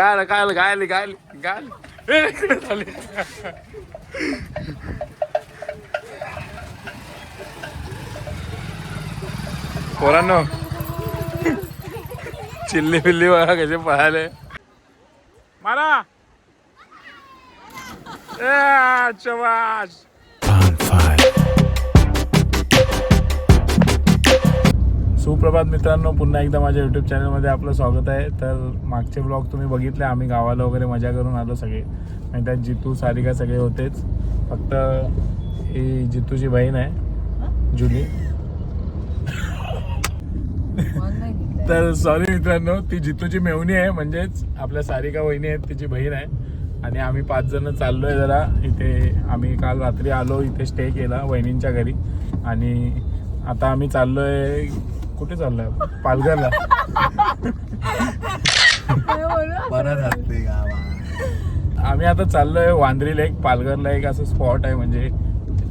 काय काय गायली गायली गायली ए, पोरांनो चिल्ली बिल्ली बघा कसे पळाले? मारा! ए, शबाश सुप्रभात मित्रांनो पुन्हा एकदा माझ्या युट्यूब चॅनलमध्ये आपलं स्वागत आहे. तर मागचे ब्लॉग तुम्ही बघितले आम्ही गावाला वगैरे मजा करून आलो सगळे. आणि त्यात जितू सारिका सगळे होतेच. फक्त ही जितूची बहीण आहे जुली तर सॉरी मित्रांनो ती जितूची मेवणी आहे म्हणजेच आपल्या सारिका वहिनी आहेत तिची बहीण आहे. आणि आम्ही पाच जण चाललोय जरा. इथे आम्ही काल रात्री आलो इथे स्टे केला वहिनींच्या घरी. आणि आता आम्ही चाललोय कुठे चाललोय पालघरला. परत गावा आम्ही आता चाललोय वांद्री लेक पालघरला एक असं स्पॉट आहे म्हणजे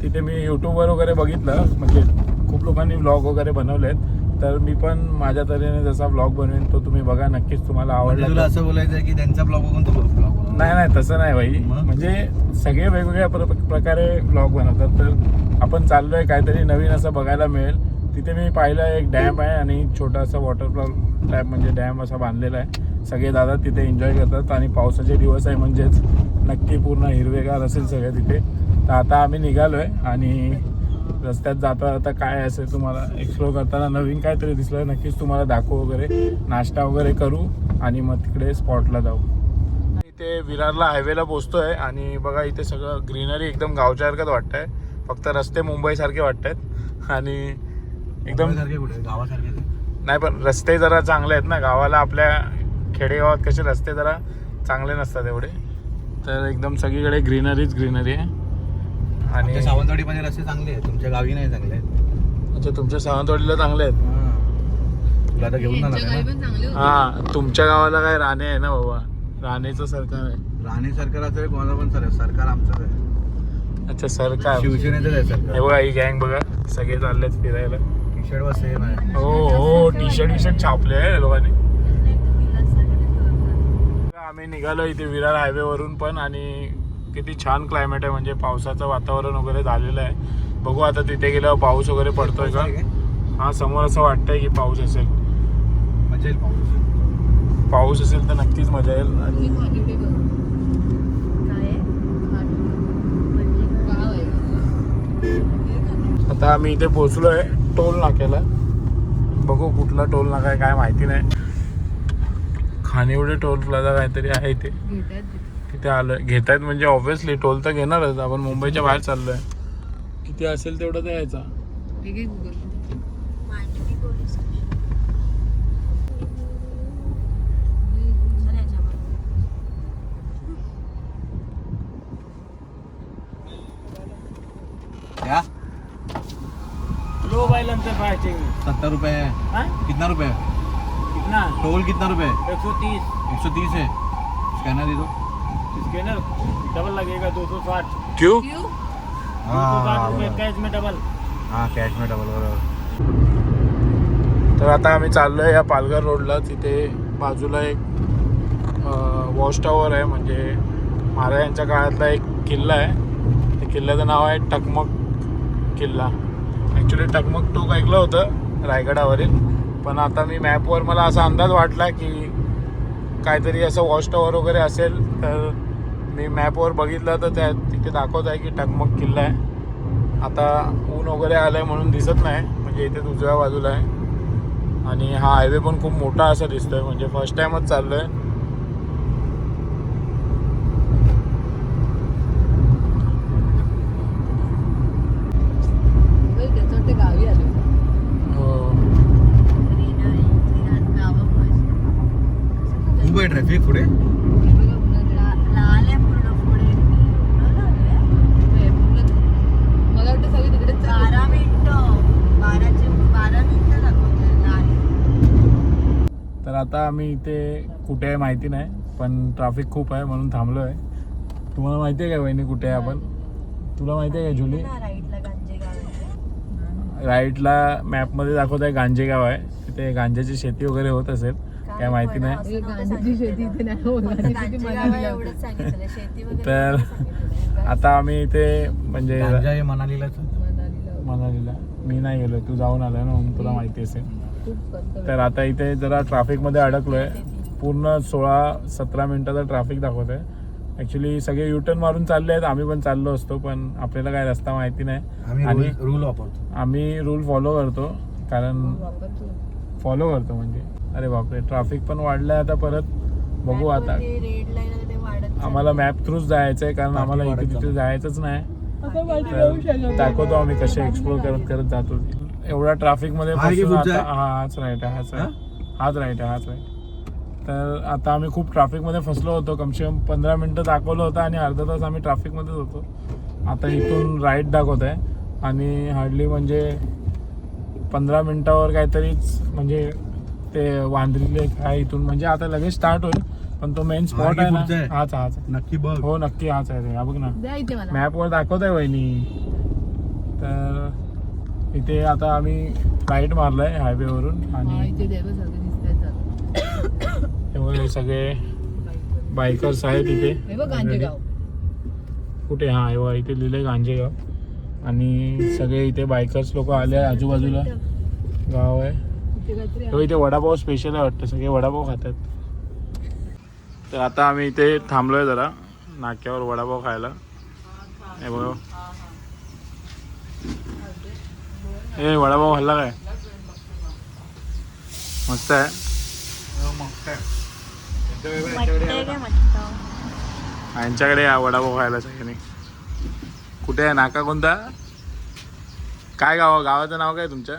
तिथे मी युट्यूबवर वगैरे बघितलं. म्हणजे खूप लोकांनी व्लॉग वगैरे बनवलेत. तर मी पण माझ्या तऱ्हेने जसा व्लॉग बनवेन तो तुम्ही बघा. नक्कीच तुम्हाला म्हणजे तुला आवडला असं बोलायचं की त्यांचा ब्लॉग बघून तू ब्लॉग नाही नाही तसं नाही भाई? म्हणजे सगळे वेगवेगळ्या प्र- प्रकारे ब्लॉग बनवतात. तर आपण चाललोय काहीतरी नवीन असं बघायला मिळेल. तिथे मी पाहिलं एक डॅम आहे आणि छोटासा वॉटर टाईप म्हणजे डॅम असा बांधलेला आहे. सगळे दादा तिथे एन्जॉय करतात आणि पावसाचे दिवस आहे म्हणजेच नक्की पूर्ण हिरवेगार असेल सगळं तिथे. तर आता आम्ही निघालो आहे आणि रस्त्यात जाता जाता काय असेल तुम्हाला एक्सप्लोर करताना नवीन काहीतरी दिसलं नक्कीच तुम्हाला दाखवू वगैरे. नाश्ता वगैरे करू आणि मग तिकडे स्पॉटला जाऊ. इथे विरारला हायवेला पोहोचतोय आणि बघा इथे सगळं ग्रीनरी एकदम गावच्यासारखंच वाटतंय. फक्त रस्ते मुंबईसारखे वाटत आहेत आणि एकदम गावासारखे. नाही पण रस्ते जरा चांगले आहेत ना. गावाला आपल्या खेडेगावात कसे रस्ते जरा चांगले नसतात एवढे. तर एकदम सगळीकडे ग्रीनरीच ग्रीनरी आहे. आणि सावंतवाडीमध्ये रस्ते चांगले आहेत. तुमच्या गावी नाही चांगले आहेत. अच्छा तुमच्या सावंतवाडीला चांगले आहेत? तुला आता घेऊन जाणार आहे ना? हा तुमच्या गावाला काय राणे आहे ना बाबा? राणेचं सरकार आहे. राणे सरकाराचं आहे कोणाला पण सर सरकार आमचं आहे. अच्छा सरकार. शिवसेनेचं आहे हे सरकार बघा ही गँग बघा. सगळे चाललेत फिरायला. टी शर्ट वर सेम आहे हो हो टी शर्ट टी शर्ट छापले आहे लोकांनी. आम्ही निघालो इथे विरार हायवे वरून पण आणि किती छान क्लायमेट आहे. म्हणजे पावसाचं वातावरण वगैरे झालेलं आहे. बघू आता तिथे गेल्यावर पाऊस वगैरे पडतोय का? हा समोर असं वाटतंय की पाऊस असेल. मजा येईल पाऊस? पाऊस असेल तर नक्कीच मजा येईल. आता आम्ही इथे पोहोचलोय. टोल नाक्याला बघू कुठला टोल नाका आहे काय माहिती नाही. खानिवडे टोल प्लाझा काहीतरी आहे इथे. तिथे. आलोय. घेत आहेत म्हणजे ऑब्विसली टोल तर घेणारच. आपण मुंबईच्या बाहेर चाललोय. किती असेल तेवढं तर यायचा लो बैलेंस फाइटिंग सत्तर रुपये है हाँ? कितना रुपये? है कितना? टोल कितना रुपये? है एक सौ तीस. एक सौ तीस है स्कैनर दे दो. स्कैनर? डबल लगेगा दो सौ साठ. क्यू? दो सौ साठ रुपये कैश में डबल हाँ कॅश में डबल बरोबर. तर आता आम्ही चाललोय या पालघर रोडला. तिथे बाजूला एक वॉच टॉवर आहे. म्हणजे महाराजांच्या काळातला एक किल्ला आहे. त्या किल्ल्याचं नाव आहे टकमक किल्ला. ॲक्च्युली टकमक टोक ऐकलं होतं रायगडावरील. पण आता मी मॅपवर मला असा अंदाज वाटला की काहीतरी असं वॉच टॉवर वगैरे असेल तर मी मॅपवर बघितलं तर त्या तिथे दाखवत आहे की टकमक किल्ला आहे. आता ऊन वगैरे आलं आहे म्हणून दिसत नाही म्हणजे इथे उजव्या बाजूला आहे. आणि हा हायवे पण खूप मोठा असा दिसतोय म्हणजे फर्स्ट टाइमच चाललो आहे खूप आहे ट्रॅफिक पुढे मला वाटतं सगळी तिकडे बारा मिनिटं बाराचे बारा मिनिटं दाखवते तर आता आम्ही इथे कुठे आहे माहिती नाही पण ट्रॅफिक खूप आहे म्हणून थांबलो आहे तुम्हाला माहिती आहे का वहिनी कुठे आहे आपण? तुला माहिती आहे का जुली राईटला मॅपमध्ये दाखवत आहे गांजेगाव आहे. तिथे गांजाची शेती वगैरे होत असेल काय माहिती नाही. तर. आता आम्ही इथे म्हणजे गांजा मनालीलाच. मनालीला. मी नाही गेलो तू जाऊन आलाय ना म्हणून तुला माहिती असेल. तर आता इथे जरा ट्रॅफिकमध्ये अडकलोय. पूर्ण सोळा सतरा मिनिटाचा ट्रॅफिक दाखवत आहे ॲक्च्युली सगळे युटर्न मारून चालले आहेत. आम्ही पण चाललो असतो पण आपल्याला काय रस्ता माहिती नाही. आम्ही आणि रूल वापरतो. आम्ही रूल फॉलो करतो कारण फॉलो करतो म्हणजे. अरे बापरे ट्रॅफिक पण वाढलंय आता परत. बघू आता. आम्हाला मॅप थ्रूच जायचं आहे कारण आम्हाला इथे तिथे जायचंच नाही. दाखवतो आम्ही कसे एक्सप्लोर करत करत जातो. एवढा ट्रॅफिकमध्ये हा की हा हाच राईट आहे हाच आहे हाच राईट आहे हाच राईट तर आता आम्ही खूप ट्रॅफिकमध्ये फसलो होतो. कमसे कम पंधरा मिनिटं दाखवलं होतं आणि अर्धा तास आम्ही ट्रॅफिक मध्येच होतो. आता इथून राईट दाखवत आहे आणि हार्डली म्हणजे पंधरा मिनिटावर काहीतरीच म्हणजे ते वांद्रीले काय इथून. म्हणजे आता लगेच स्टार्ट होईल पण तो मेन स्पॉट आहे ना. पुढचा आहे? हाच हाच. नक्की बघ. हो नक्की हाच आहे रे हा बघ ना. द्या इथे मला. मॅपवर दाखवत आहे वहिनी. तर इथे आता आम्ही राईट मारलाय हायवेवरून आणि सगळे बायकर्स आहेत इथे. कुठे? हा बघ, इथे लिहिले गांजेगाव. आणि सगळे इथे बायकर्स लोक आले आजूबाजूला. गाव आहे. इथे वडापाव स्पेशल आहे वाटतं सगळे वडापाव खातात. तर आता आम्ही इथे थांबलोय जरा नाक्यावर वडापाव खायला. हे बघ. ए वडापाव खाल्ला काय मस्त आहे यांच्याकडे या वडापाव खायला सगळ्यांनी कुठे आहे नाका कोणता काय गाव गावाचं नाव काय तुमच्या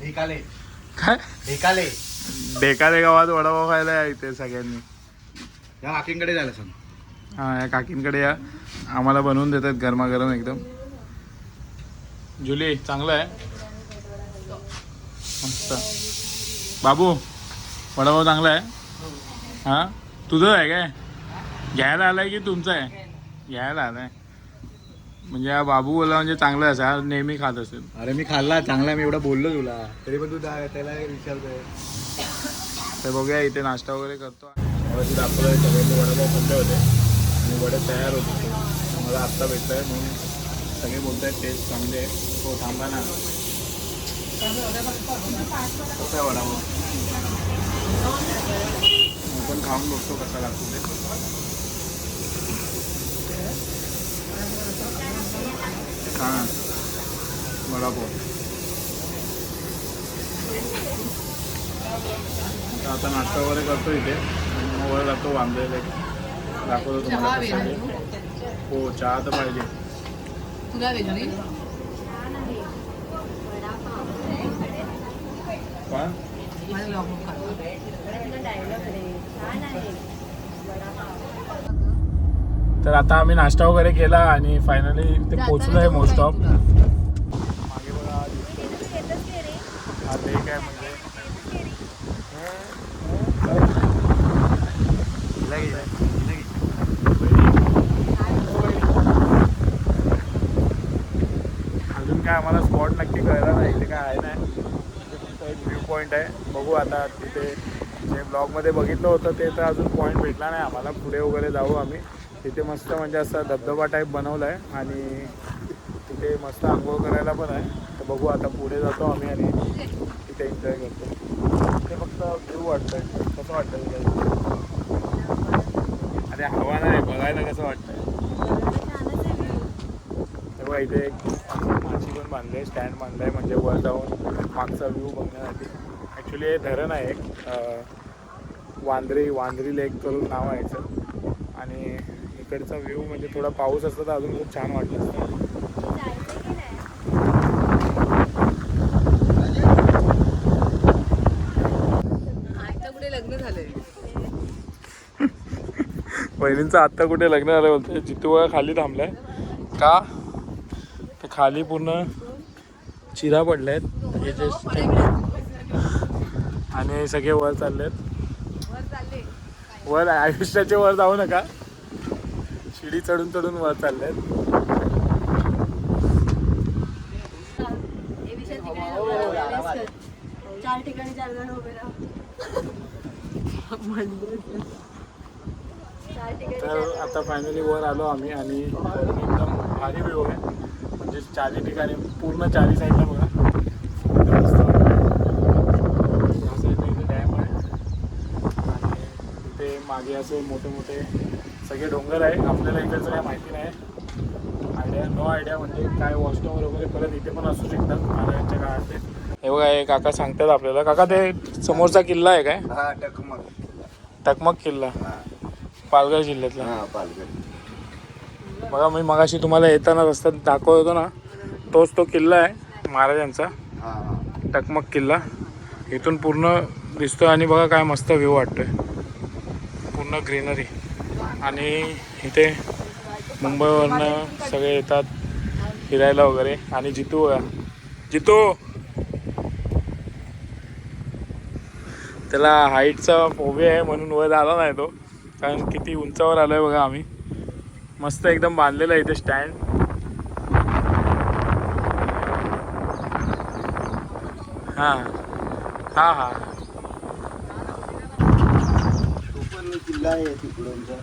ढेकाले काय ढेकाले डेकाले गावात वडापाव खायला या इथे सगळ्यांनी या काकींकडे जायला सांग हा या काकींकडे या आम्हाला बनवून देतात गरमागरम एकदम जुली चांगलं आहे. मस्त. बाबू वडापाव चांगला आहे. हा? तुझं आहे काय? घ्यायला आलाय की तुमचं आहे? घ्यायला आलाय. म्हणजे हा बाबू बोला म्हणजे चांगलं आहे हा नेहमी खात असेल. अरे मी खाल्ला चांगला मी एवढं बोललो तुला. तरी पण तू त्याला विचारतोय. तर बघूया इथे नाश्ता वगैरे करतो. मला दाखवलं सगळे वडापाव खाल्ले होते. आणि वडे तयार होते. ते मला आत्ता भेटलं आहे म्हणून सगळे बोलत आहेत टेस्ट चांगले आहे. हो थांबा ना. कसा आहे वडापाव? मी पण खाऊन बघतो कसा लागतो ते छान वडापाव. आता नाश्ता वगैरे करतो इथे. मग वर जातो वांद्रेला दाखवतो तुम्हाला. हो चहा तर पाहिजे. पण तर आता आम्ही नाश्ता वगैरे केला आणि फायनली ते पोचलो आहे मोस्ट ऑफ मागे बघा हा दिसतोय. हा लेक आहे म्हणजे अजून काय आम्हाला स्पॉट नक्की कळला नाही. इथे काय आहे नाही. एक व्ह्यू पॉईंट आहे. बघू आता तिथे जे ब्लॉगमध्ये बघितलं होतं ते तर अजून पॉईंट भेटला नाही. आम्हाला पुढे वगैरे जाऊ आम्ही. तिथे मस्त म्हणजे असा धबधबा टाईप बनवला आहे आणि तिथे मस्त आंघोळ करायला पण आहे. तर बघू आता पुढे जातो आम्ही आणि तिथे एन्जॉय करतो. ते फक्त व्ह्यू वाटतंय. कसं वाटतं तुला अरे हवा नाही. बघायला कसं वाटतंय? तेव्हा इथे एक पण बांधली आहे स्टँड बांधलं आहे म्हणजे वर जाऊन मागचा व्ह्यू बघण्यासाठी. ॲक्च्युली हे धरण आहे एक वांद्री वांद्री लेक करून नाव आहे याचं. आणि इकडचा व्ह्यू म्हणजे थोडा पाऊस असता तर अजून खूप छान वाटलं असतं. बहिणींचं आत्ता कुठे लग्न झालं बोलते जितू खाली थांबलाय. का? खाली पूर्ण चिरा पडल्या आहेत हे just आणि सगळे वर चाललेत. वर आयुष्याचे वर जाऊ नका. शिडी चढून चढून वर चालले तर आता फायनली वर आलो आम्ही आणि एकदम भारी व्ह्यू आहे. म्हणजे चारी ठिकाणी पूर्ण चारी साईडला बघा. डॅम आहे. आणि इथे मागे असे मोठे मोठे सगळे डोंगर आहे आपल्याला इकडचं काय माहिती नाही. आयडिया नो आयडिया म्हणजे काय टॉवर वगैरे परत इथे पण असू शकतात महाराजांच्या काळातले. हे बघा हे काका सांगतात आपल्याला. काका ते समोरचा किल्ला आहे काय? हा टकमक टकमक किल्ला. हा. पालघर जिल्ह्यातला. हा पालघर. बघा मी मगाशी तुम्हाला येताना रस्त्यात दाखवत होतो ना. तोच तो किल्ला आहे महाराजांचा. टकमक किल्ला. इथून पूर्ण दिसतोय आणि बघा काय मस्त व्ह्यू वाटतोय. पूर्ण ग्रीनरी आणि इथे मुंबईवरनं सगळे येतात फिरायला वगैरे. आणि जितू बघा. जितू! त्याला हाईटचा फोबिया आहे म्हणून वर आला नाही तो. कारण किती उंचावर आलोय बघा आम्ही. मस्त एकदम बांधलेलं आहे इथे स्टँड हां. हां हां. तो पण किल्ला आहे तिकडूनचा.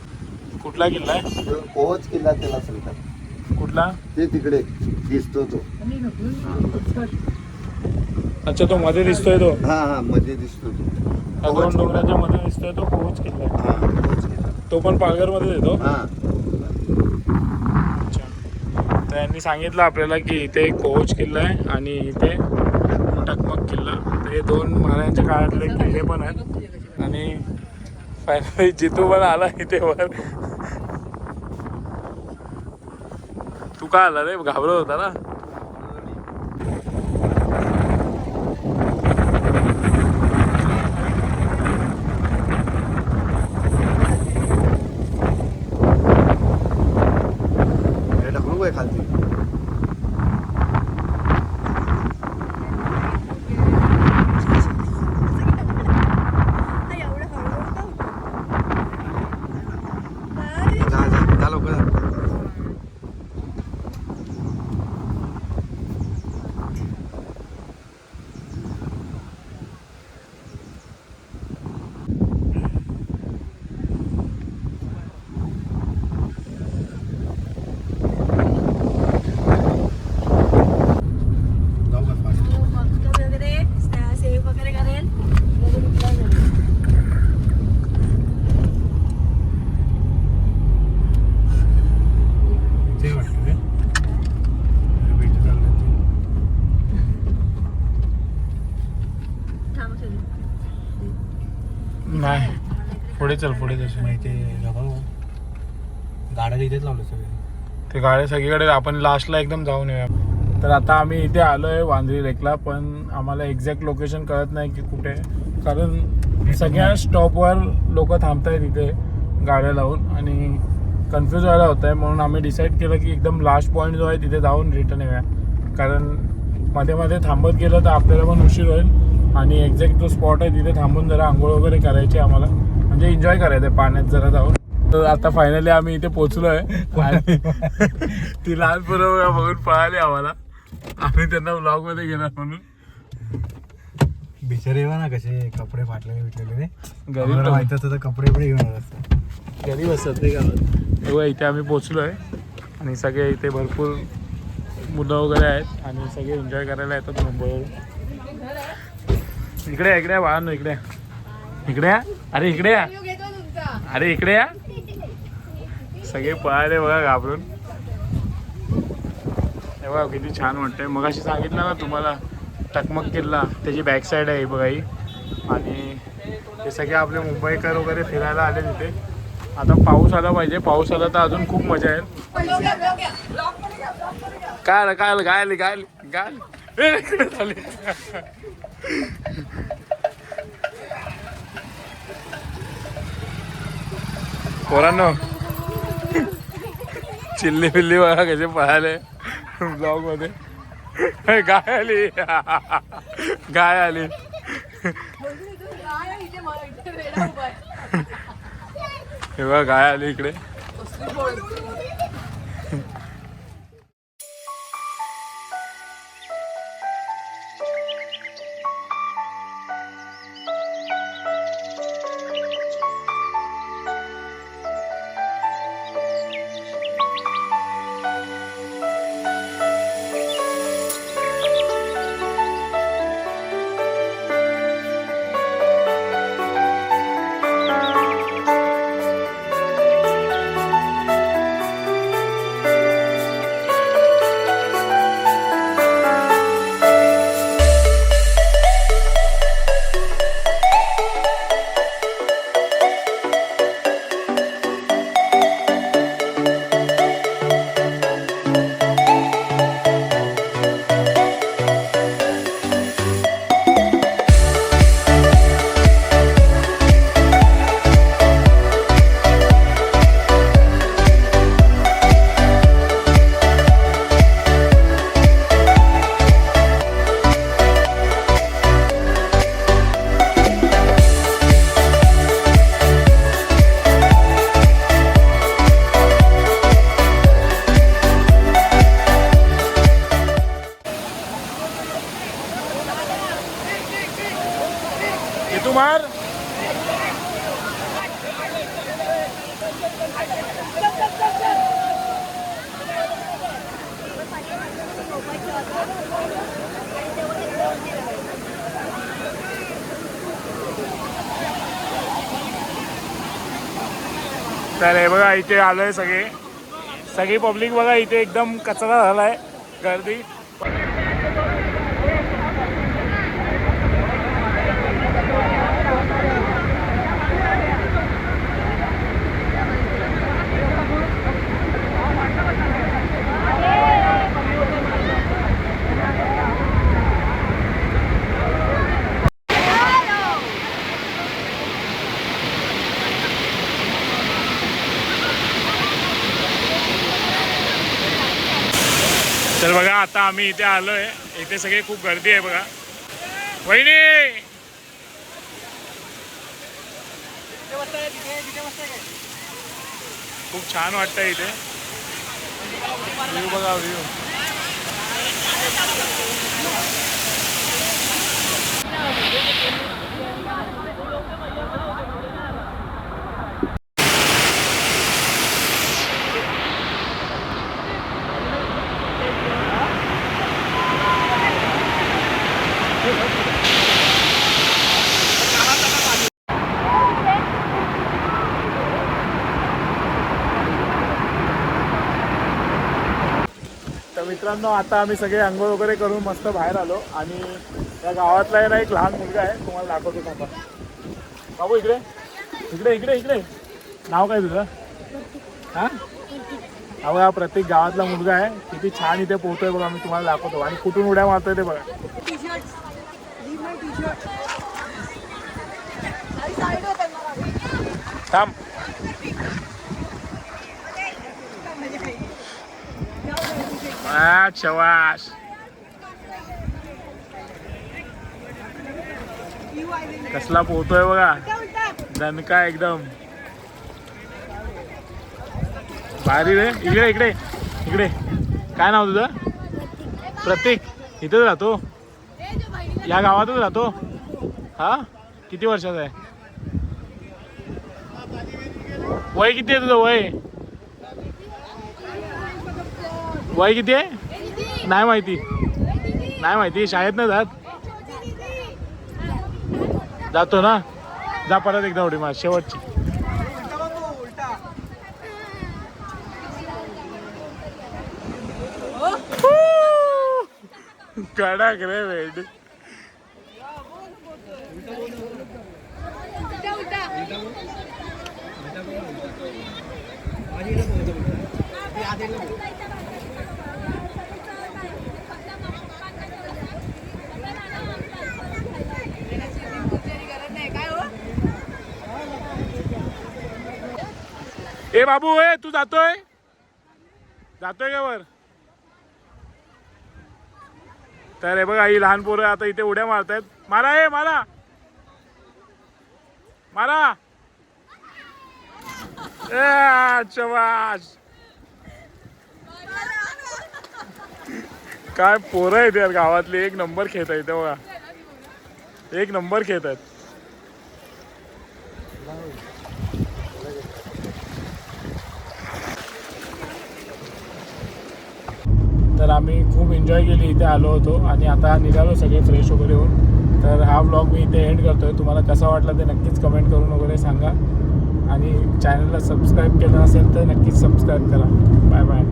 कुठला किल्ला आहे? तो पोहोच किल्ला त्याला सांगतात. कुठला? ते तिकडे दिसतो तो. अच्छा तो मध्ये दिसतोय तो? हा हा मध्ये दिसतो तो. त्या दोन डोंगराच्या मध्ये दिसतोय तो पोहोच किल्ला आहे. हा किल्ला. तो पण पालघरमध्ये येतो? हा. अच्छा. तर यांनी सांगितलं आपल्याला की इथे कोच किल्ला आहे आणि इथे हे दोन महाराजांच्या काळातले किल्ले पण आहेत. आणि फायनली जितू पण आला इथे वर. तू का आला रे? घाबरत होता ना हे ढकलू काय खालती एवढं हळू होतं? बाई. जा जा जा लवकर जा. जाऊ का fast? हो, बघतो वगैरे सेव्ह वगैरे करेल म्हणजे reply करेल. ते वाटतं रे भेटी चालल्या ते. थांब सुरू. नाही पुढे चल पुढे तसे माहिती गाड्या इथेच लावलं सगळे. ते गाड्या सगळीकडे आपण लास्टला एकदम जाऊन येऊया. तर आता आम्ही इथे आलोय वांद्री लेकला पण आम्हाला एक्झॅक्ट लोकेशन कळत नाही की कुठे. कारण सगळ्या स्टॉपवर लोक थांबत आहेत इथे गाड्या लावून आणि कन्फ्यूज व्हायला होत आहे म्हणून आम्ही डिसाईड केलं की एकदम लास्ट पॉईंट जो आहे तिथे जाऊन रिटर्न येऊया. कारण मध्ये मध्ये थांबत गेलं तर आपल्याला पण उशीर होईल. आणि एक्झॅक्ट जो स्पॉट आहे तिथे थांबून जरा आंघोळ वगैरे करायची आहे आम्हाला. म्हणजे एन्जॉय करायचं पाण्यात जरा जाऊन. तर आता फायनली आम्ही इथे पोहोचलोय. आणि ती लहान पोरं बघून पळाली आम्हाला. आम्ही त्यांना ब्लॉगमध्ये घेणार म्हणून. बिचारे ना कसे कपडे फाटलेले भेटलेले रे. गरीब. माहीत असतं तर कपडे बिपडे घेऊन आलो असतो गरीब असतात ते गावात तेव्हा इथे आम्ही पोहोचलोय. आणि सगळे इथे भरपूर मुलं वगैरे आहेत. आणि सगळे एन्जॉय करायला येतात मुंबईवर इकडे इकडे बाळांनो इकडे. इकडे या. अरे इकडे या अरे इकडे या सगळे पळाले बघा घाबरून. बघा किती छान वाटतंय. मग अशी सांगितलं ना तुम्हाला टकमक किल्ला त्याची बॅक साईड आहे बघा ही. आणि हे सगळे आपले मुंबईकर वगैरे फिरायला आले तिथे. आता पाऊस आला पाहिजे. पाऊस आला तर अजून खूप मजा येईल. काय आलं काय आलं काय आली काय आली काय आली ए, इकडे झाली पोरांनो चिल्ली पिल्ली बघा कसे पळाले. ब्लॉगमध्ये. गाय आली. गाय आली. हे बघा गाय आली इकडे. तर हे बघा इथे आलोय सगळे. सगळी पब्लिक बघा इथे एकदम कचरा झालाय. गर्दी तर बघा आता आम्ही इथे आलोय. इथे सगळे खूप गर्दी आहे बघा. वहिनी! खूप छान वाटतं इथे. व्ह्यू बघा व्ह्यू तर मित्रांनो आता आम्ही सगळे अंघोळ वगैरे करून मस्त बाहेर आलो आणि या गावातला आहे ना एक लहान मुलगा आहे तुम्हाला दाखवतो थांबा. बाबू इकडे. इकडे इकडे इकडे. नाव काय तुझं? हा? हा प्रत्येक गावातला मुलगा आहे. किती छान इथे पोहतोय बघा मी तुम्हाला दाखवतो. आणि कुठून उड्या मारतोय ते बघा. थांब. आ, शवाश कसला पोहतोय बघा. दणका एकदम. भारी रे. इकडे इकडे इकडे. काय नाव तुझं? प्रतीक. इथेच राहतो. या गावातच राहतो. हा? किती वर्षाचा आहे? वय किती आहे तुझं वय? वय किती आहे? नाही माहिती. नाही माहिती. शाळेत नाही जात? जातो ना? जा परत एकदा उडी मार. शेवटची. कडक रे वेड. ए बाबू ए तू जातोय? जातोय का वर? तर हे बघा ही लहान पोरं आता इथे उड्या मारतायत. मारा ए मारा. मारा. ए, काय पोरं आहेत यार गावातले. एक नंबर खेळत आहेत बघा. एक नंबर खेळत आहेत तर आम्ही खूप एन्जॉय केली इथे आलो होतो आणि आता निघालो सगळे फ्रेश वगैरे होऊन. तर हा ब्लॉग मी इथे एंड करतोय. तुम्हाला कसा वाटला ते नक्कीच कमेंट करून वगैरे सांगा. आणि चॅनलला सबस्क्राईब केलं असेल तर नक्कीच सबस्क्राईब करा. Bye bye